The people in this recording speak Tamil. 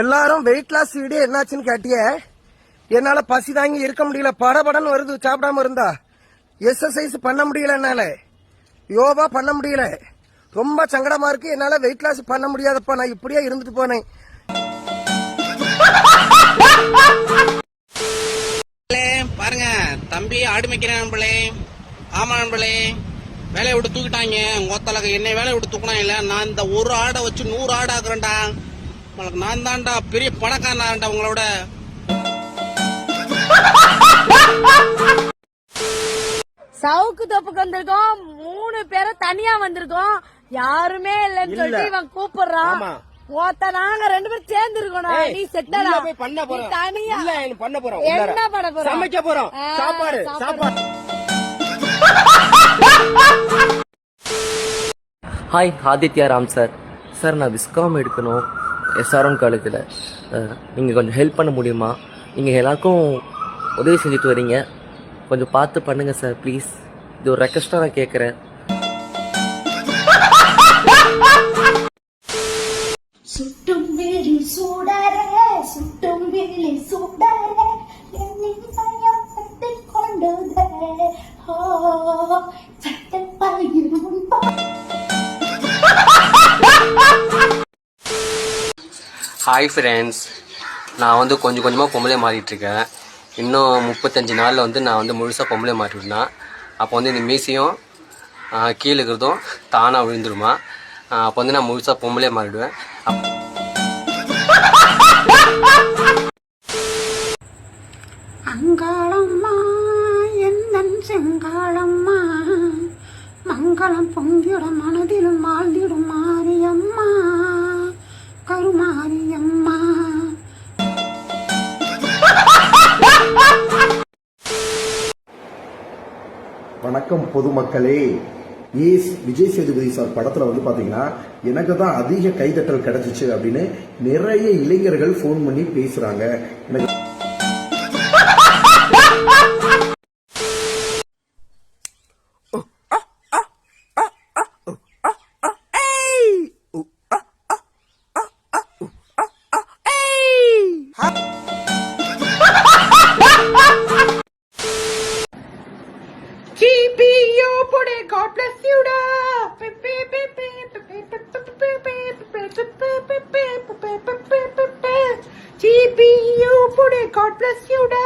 எல்லாரும் வெயிட் லாஸ் வீடியோ என்னாச்சுன்னு கேட்டிய? என்னால பசி தாங்கி இருக்க முடியல. படபடன்னு வருது. சாப்பிடாம இருந்தா. எக்ஸசைஸ் பண்ண முடியல என்னால. யோகா பண்ண முடியல. ரொம்ப சங்கடமா இருக்கு. என்னால வெயிட் லாஸ் பண்ண முடியாதப்பா. நான் இப்படியே இருந்துட்டு போனேன். பாருங்க. தம்பி ஆடு மேய்க்கிறேன் நண்பளே ஆமா நண்பளே வேலையை விட்டு தூக்கிட்டாங்க. ஒத்தலக என்னை வேலையை விட்டு தூக்கினா இல்ல. நான் இந்த ஒரு ஆடை வச்சு நூறு ஆடு ஆக்குறேன்டா. நான் தான்டா பெரிய பணக்காரன்டா உங்களோட. சவுக்கு தொப்புக்கு வந்திருக்கோம். மூணு பேரும் தனியா வந்திருக்கோம். யாருமே இல்லைன்னு சொல்லிட்டு இவன் கூப்பிடுறான். மொத்த நாங்க ரெண்டு பேரும் சேர்ந்து இருக்கணும் நீ செட்டடா உள்ள போய் பண்ண போறோம். தனியா? உள்ள என்ன பண்ண போறோம் என்ன. பண்ண போறோம்? சமைக்க போறோம். சாப்பாடு சாப்பாடு. Hi Aditya Ram sir sir நான் விஸ்காம் எடுக்கணும். எஸ்ஆர்எம் காலேஜில் நீங்கள் கொஞ்சம் ஹெல்ப் பண்ண முடியுமா? நீங்கள் எல்லாருக்கும் உதவி செஞ்சுட்டு வரீங்க. கொஞ்சம் பார்த்து பண்ணுங்கள் சார் ப்ளீஸ் இது ஒரு ரெக்வஸ்ட்டாக நான் கேட்குறேன் சுட்டும் சுட்டும் விழி சூடரே என்னின் பயம் பட்டு கொண்டதே. ஓ சட்டப்பாயில் ஹாய் ஃப்ரெண்ட்ஸ் நான் வந்து கொஞ்சம் கொஞ்சமாக பொம்பளை மாறிட்டுருக்கேன். இன்னும் முப்பத்தஞ்சு நாளில் வந்து நான் வந்து முழுசாக பொம்பளை மாறிவிடனா அப்போ வந்து இந்த மீசையும் கீழே இருக்கிறதும் தானாக விழுந்துருமா? அப்போ வந்து நான் முழுசாக பொம்பளை மாறிடுவேன். அங்காளம்மா எந்தன் செங்காளம்மா மங்களம் பொங்கிட மனதிலுமா வணக்கம் பொதுமக்களே. ஏஸ் விஜய் சேதுபதி சார் படத்துல வந்து பாத்தீங்கன்னா எனக்கு தான் அதிக கைதட்டல் கிடைச்சிச்சு அப்படின்னு நிறைய இளைஞர்கள் ஃபோன் பண்ணி பேசுறாங்க. எனக்கு போடு காட் பிளஸ் யூடா ஜிபியூ போடு காட் பிளஸ் யூடா